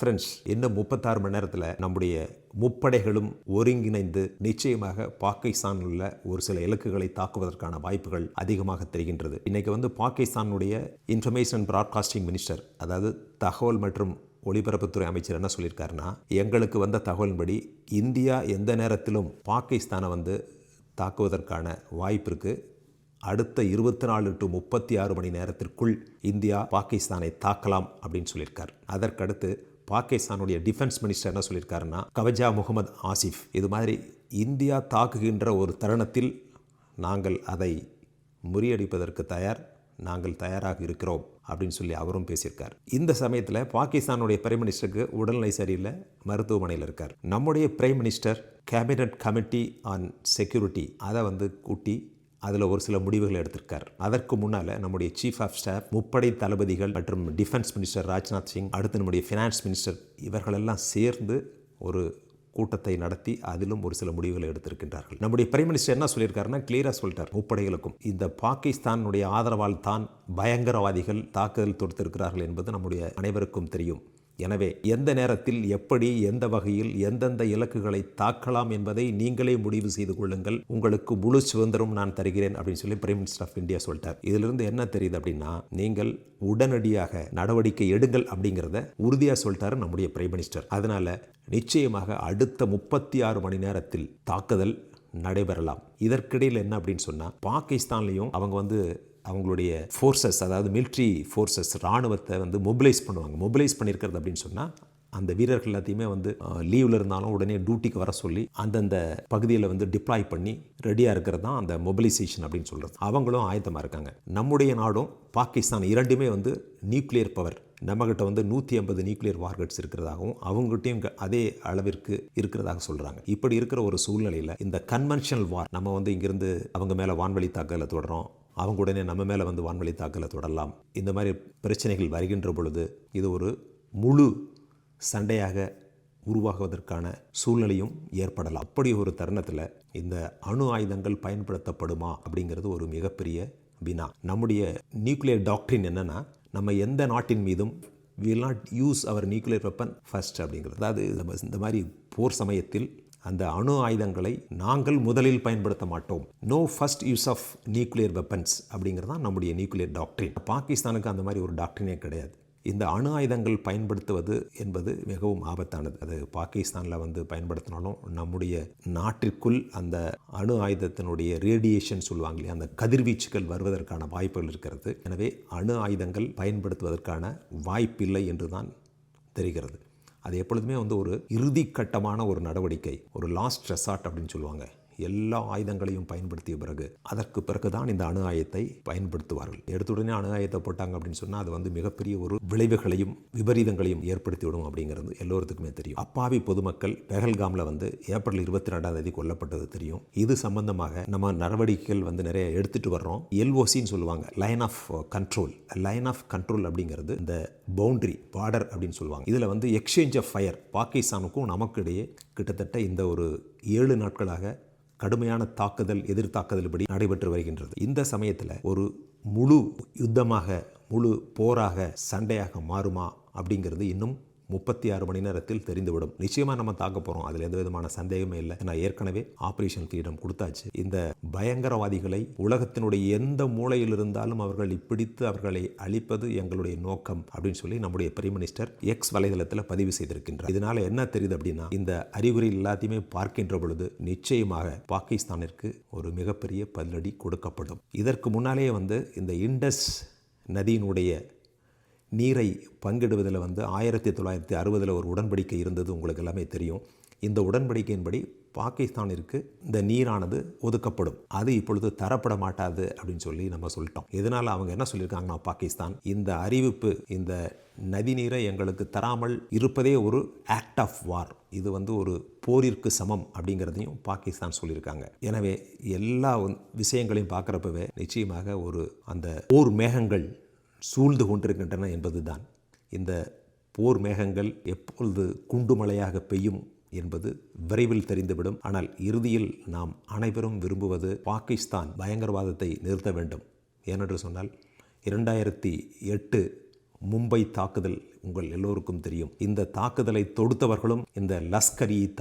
Friends இன்னும் முப்பத்தாறு மணி நேரத்தில் நம்முடைய முப்படைகளும் ஒருங்கிணைந்து நிச்சயமாக பாகிஸ்தானில் உள்ள ஒரு சில இலக்குகளை தாக்குவதற்கான வாய்ப்புகள் அதிகமாக தெரிகின்றது. இன்னைக்கு வந்து பாகிஸ்தானுடைய இன்ஃபர்மேஷன் பிராட்காஸ்டிங் மினிஸ்டர் அதாவது தகவல் மற்றும் ஒளிபரப்புத்துறை அமைச்சர் என்ன சொல்லியிருக்காருன்னா எங்களுக்கு வந்த தகவலின்படி இந்தியா எந்த நேரத்திலும் பாகிஸ்தானை வந்து தாக்குவதற்கான வாய்ப்பு அடுத்த இருபத்தி நாலு டு முப்பத்தி ஆறு மணி நேரத்திற்குள் இந்தியா பாகிஸ்தானை தாக்கலாம் அப்படின்னு சொல்லியிருக்கார். அதற்கடுத்து பாகிஸ்தானுடைய டிஃபென்ஸ் மினிஸ்டர் என்ன சொல்லியிருக்காருன்னா கவஜா முகமது ஆசிஃப் இது மாதிரி இந்தியா தாக்குகின்ற ஒரு தருணத்தில் நாங்கள் அதை முறியடிப்பதற்கு தயார் நாங்கள் தயாராக இருக்கிறோம் அப்படின்னு சொல்லி அவரும் பேசியிருக்கார். இந்த சமயத்தில் பாகிஸ்தானுடைய பிரைம் மினிஸ்டருக்கு உடல்நிலை சரியில்லை மருத்துவமனையில் இருக்கார். நம்முடைய prime minister cabinet committee on security அதை வந்து கூட்டி அதில் ஒரு சில முடிவுகள் எடுத்திருக்கார். அதற்கு முன்னால் நம்முடைய சீஃப் ஆஃப் ஸ்டாஃப் முப்படை தளபதிகள் மற்றும் டிஃபென்ஸ் மினிஸ்டர் ராஜ்நாத் சிங் அடுத்து நம்முடைய ஃபினான்ஸ் மினிஸ்டர் இவர்களெல்லாம் சேர்ந்து ஒரு கூட்டத்தை நடத்தி அதிலும் ஒரு சில முடிவுகளை எடுத்திருக்கின்றார்கள். நம்முடைய பிரைம் மினிஸ்டர் என்ன சொல்லியிருக்காருன்னா கிளியராக சொல்லிட்டார் முப்படைகளுக்கும். இந்த பாகிஸ்தானுடைய ஆதரவால் தான் பயங்கரவாதிகள் தாக்குதல் தொடுத்திருக்கிறார்கள் என்பது நம்முடைய அனைவருக்கும் தெரியும். எனவே எந்த நேரத்தில் எப்படி எந்த வகையில் எந்தெந்த இலக்குகளை தாக்கலாம் என்பதை நீங்களே முடிவு செய்து கொள்ளுங்கள். உங்களுக்கு முழு சுதந்திரம் நான் தருகிறேன் அப்படின்னு சொல்லி பிரைம் மினிஸ்டர் ஆஃப் இந்தியா சொல்லிட்டார். இதிலிருந்து என்ன தெரியுது அப்படின்னா நீங்கள் உடனடியாக நடவடிக்கை எடுங்கள் அப்படிங்கிறத உறுதியாக சொல்லிட்டாரு நம்முடைய பிரைம் மினிஸ்டர் அதனால நிச்சயமாக அடுத்த முப்பத்தி ஆறு மணி நேரத்தில் தாக்குதல் நடைபெறலாம். இதற்கிடையில் என்ன அப்படின்னு சொன்னால் பாகிஸ்தான்லேயும் அவங்க வந்து அவங்களுடைய ஃபோர்ஸஸ் அதாவது மிலிட்ரி ஃபோர்ஸஸ் இராணுவத்தை வந்து மொபிலைஸ் பண்ணுவாங்க. மொபிலைஸ் பண்ணியிருக்கிறது அப்படின்னு சொன்னால் அந்த வீரர்கள் எல்லாத்தையுமே வந்து லீவில் இருந்தாலும் உடனே டியூட்டிக்கு வர சொல்லி அந்தந்த பகுதியில் வந்து டிப்ளாய் பண்ணி ரெடியாக இருக்கிறது தான் அந்த மொபிலைசேஷன் அப்படின்னு சொல்கிறது அவங்களும் ஆயத்தமாக இருக்காங்க. நம்முடைய நாடும் பாகிஸ்தான் இரண்டுமே வந்து நியூக்ளியர் பவர் நம்மகிட்ட வந்து நூற்றி ஐம்பது நியூக்ளியர் வார்கட்ஸ் இருக்கிறதாகவும் அவங்ககிட்டையும் அதே அளவிற்கு இருக்கிறதாக சொல்கிறாங்க இப்படி இருக்கிற ஒரு சூழ்நிலையில் இந்த கன்வென்ஷனல் வார் நம்ம வந்து இங்கிருந்து அவங்க மேலே வான்வழி தாக்கலை தொடரோம் அவங்க உடனே நம்ம மேலே வந்து வான்வழி தாக்கலை தொடரலாம். இந்த மாதிரி பிரச்சனைகள் வருகின்ற பொழுது இது ஒரு முழு சண்டையாக உருவாகுவதற்கான சூழ்நிலையும் ஏற்படலாம். அப்படி ஒரு தருணத்தில் இந்த அணு ஆயுதங்கள் பயன்படுத்தப்படுமா அப்படிங்கிறது ஒரு மிகப்பெரிய வினா. நம்முடைய நியூக்ளியர் டாக்டரின் என்னென்னா நம்ம எந்த நாட்டின் மீதும் will not use our nuclear weapon first அப்படிங்கிறது. அதாவது இந்த மாதிரி போர் சமயத்தில் அந்த அணு ஆயுதங்களை நாங்கள் முதலில் பயன்படுத்த மாட்டோம். No first use of nuclear weapons அப்படிங்கிறது தான் நம்முடைய நியூக்ளியர் டாக்டரின் பாகிஸ்தானுக்கு அந்த மாதிரி ஒரு டாக்டரினே கிடையாது. இந்த அணு ஆயுதங்கள் பயன்படுத்துவது என்பது மிகவும் ஆபத்தானது. அது பாகிஸ்தானில் வந்து பயன்படுத்தினாலும் நம்முடைய நாட்டிற்குள் அந்த அணு ஆயுதத்தினுடைய ரேடியேஷன் சொல்லுவாங்க இல்லையா அந்த கதிர்வீச்சுகள் வருவதற்கான வாய்ப்புகள் இருக்கிறது. எனவே அணு ஆயுதங்கள் பயன்படுத்துவதற்கான வாய்ப்பில்லை என்று தான் தெரிகிறது. அது எப்பொழுதுமே வந்து ஒரு இறுதி கட்டமான ஒரு நடவடிக்கை ஒரு லாஸ்ட் ரெசார்ட் அப்படின்னு சொல்லுவாங்க. எல்லா ஆயுதங்களையும் பயன்படுத்திய பிறகு அதற்கு பிறகு தான் இந்த அணு ஆயத்தை பயன்படுத்துவார்கள். எடுத்த உடனே அணு ஆயத்தை போட்டாங்க அப்படின்னு சொன்னால் அது வந்து மிகப்பெரிய ஒரு விளைவுகளையும் விபரீதங்களையும் ஏற்படுத்திவிடும் அப்படிங்கிறது எல்லோருத்துக்குமே தெரியும். அப்பாவி பொதுமக்கள் பெஹல்காமில் வந்து ஏப்ரல் இருபத்தி ரெண்டாம் தேதி கொல்லப்பட்டது தெரியும். இது சம்பந்தமாக நம்ம நடவடிக்கைகள் வந்து நிறைய எடுத்துட்டு வர்றோம். எல்ஓசின்னு சொல்லுவாங்க. Line of control line of control அப்படிங்கிறது இந்த பவுண்டரி பார்டர் அப்படின்னு சொல்லுவாங்க. இதில் வந்து எக்ஸ்சேஞ்ச் ஆஃப் ஃபயர் பாகிஸ்தானுக்கும் நமக்கு இடையே கிட்டத்தட்ட இந்த ஒரு ஏழு நாட்களாக கடுமையான தாக்குதல் எதிர் தாக்குதல் படி நடைபெற்று வருகின்றது. இந்த சமயத்தில் ஒரு முழு யுத்தமாக முழு போராக சண்டையாக மாறுமா அப்படிங்கிறது இன்னும் முப்பத்தி ஆறு மணி நேரத்தில் தெரிந்துவிடும். நிச்சயமாக நம்ம தாக்க போகிறோம் அதில் எந்த விதமான சந்தேகமே இல்லை. நான் ஏற்கனவே ஆப்ரேஷன் ஃப்ரீடம் கொடுத்தாச்சு. இந்த பயங்கரவாதிகளை உலகத்தினுடைய எந்த மூலையில் இருந்தாலும் அவர்களை பிடித்து அவர்களை அழிப்பது எங்களுடைய நோக்கம் அப்படின்னு சொல்லி நம்முடைய பிரைம் மினிஸ்டர் எக்ஸ் வலைதளத்தில் பதிவு செய்திருக்கின்றார். இதனால என்ன தெரியுது அப்படின்னா இந்த அறிகுறி எல்லாத்தையுமே பார்க்கின்ற பொழுது நிச்சயமாக பாகிஸ்தானிற்கு ஒரு மிகப்பெரிய பதிலடி கொடுக்கப்படும். இதற்கு முன்னாலேயே வந்து இந்த இண்டஸ் நதியினுடைய நீரை பங்கிடுவதில் வந்து ஆயிரத்தி தொள்ளாயிரத்தி அறுபதில் ஒரு உடன்படிக்கை இருந்தது உங்களுக்கு எல்லாமே தெரியும். இந்த உடன்படிக்கையின்படி பாகிஸ்தானிற்கு இந்த நீரானது ஒதுக்கப்படும். அது இப்பொழுது தரப்பட மாட்டாது அப்படின்னு சொல்லி நம்ம சொல்லிட்டோம். இதனால் அவங்க என்ன சொல்லியிருக்காங்கன்னா பாகிஸ்தான் இந்த அறிவிப்பு இந்த நதி நீரை எங்களுக்கு தராமல் இருப்பதே ஒரு ஆக்ட் ஆஃப் வார் இது வந்து ஒரு போரிற்கு சமம் அப்படிங்கிறதையும் பாகிஸ்தான் சொல்லியிருக்காங்க. எனவே எல்லா விஷயங்களையும் பார்க்குறப்பவே நிச்சயமாக ஒரு அந்த போர் மேகங்கள் சூழ்ந்து கொண்டிருக்கின்றன என்பதுதான். இந்த போர் மேகங்கள் எப்பொழுது குண்டுமழையாக பெய்யும் என்பது விரைவில் தெரிந்துவிடும். ஆனால் இறுதியில் நாம் அனைவரும் விரும்புவது பாகிஸ்தான் பயங்கரவாதத்தை நிறுத்த வேண்டும். ஏனென்று சொன்னால் இரண்டாயிரத்தி எட்டு மும்பை தாக்குதல் உங்கள் எல்லோருக்கும் தெரியும். இந்த தாக்குதலை தொடுத்தவர்களும் இந்த லஸ்கர் இ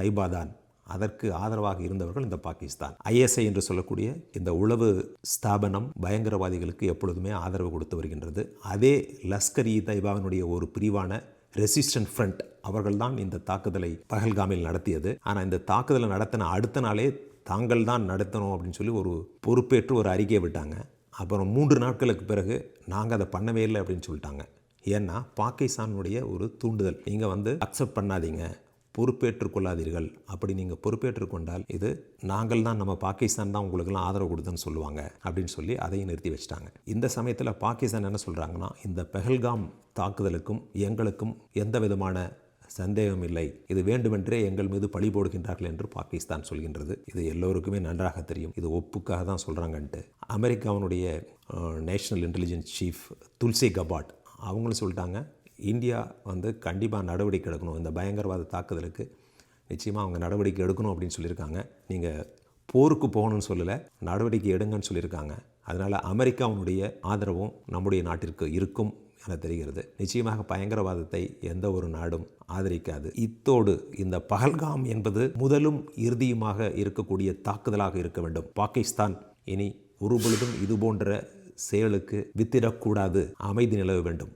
அதற்கு ஆதரவாக இருந்தவர்கள் இந்த பாகிஸ்தான். ஐஎஸ்ஐ என்று சொல்லக்கூடிய இந்த உளவு ஸ்தாபனம் பயங்கரவாதிகளுக்கு எப்பொழுதுமே ஆதரவு கொடுத்து வருகின்றது. அதே லஸ்கர் இ தைபாவினுடைய ஒரு பிரிவான ரெசிஸ்டன்ட் ஃப்ரண்ட் அவர்கள்தான் இந்த தாக்குதலை பகல்காமில் நடத்தியது. ஆனால் இந்த தாக்குதலை நடத்தின அடுத்த நாளே தாங்கள் தான் நடத்தணும் அப்படின்னு சொல்லி ஒரு பொறுப்பேற்று ஒரு அறிக்கையை விட்டாங்க. அப்புறம் மூன்று நாட்களுக்கு பிறகு நாங்கள் அதை பண்ணவே இல்லை அப்படின்னு சொல்லிட்டாங்க. ஏன்னா பாகிஸ்தானுடைய ஒரு தூண்டுதல். நீங்கள் வந்து அக்செப்ட் பண்ணாதீங்க. பொறுப்பேற்றுக் கொள்ளாதீர்கள். அப்படி நீங்கள் பொறுப்பேற்றுக் கொண்டால் இது நாங்கள் தான் நம்ம பாகிஸ்தான் தான் உங்களுக்கெல்லாம் ஆதரவு கொடுத்தன்னு சொல்லுவாங்க அப்படின்னு சொல்லி அதையும் நிறுத்தி வச்சிட்டாங்க. இந்த சமயத்தில் பாகிஸ்தான் என்ன சொல்கிறாங்கன்னா இந்த பெஹல்காம் தாக்குதலுக்கும் எங்களுக்கும் எந்த விதமான சந்தேகம் இல்லை. இது வேண்டுமென்றே எங்கள் மீது பழி போடுகின்றார்கள் என்று பாகிஸ்தான் சொல்கின்றது. இது எல்லோருக்குமே நன்றாக தெரியும். இது ஒப்புக்காக தான் சொல்கிறாங்கன்ட்டு அமெரிக்காவினுடைய national intelligence chief Tulsi Gabbard அவங்களும் சொல்லிட்டாங்க இந்தியா வந்து கண்டிப்பாக நடவடிக்கை எடுக்கணும். இந்த பயங்கரவாத தாக்குதலுக்கு நிச்சயமாக அவங்க நடவடிக்கை எடுக்கணும் அப்படின்னு சொல்லியிருக்காங்க. நீங்கள் போருக்கு போகணும்னு சொல்லலை நடவடிக்கை எடுங்கன்னு சொல்லியிருக்காங்க. அதனால் அமெரிக்காவினுடைய ஆதரவும் நம்முடைய நாட்டிற்கு இருக்கும் என தெரிகிறது. நிச்சயமாக பயங்கரவாதத்தை எந்த ஒரு நாடும் ஆதரிக்காது. இத்தோடு இந்த பகல்காம் என்பது முதலும் இறுதியுமாக இருக்கக்கூடிய தாக்குதலாக இருக்க வேண்டும். பாகிஸ்தான் இனி ஒருபொழுதும் இது போன்ற செயலுக்கு வித்திடக்கூடாது. அமைதி நிலவ வேண்டும்.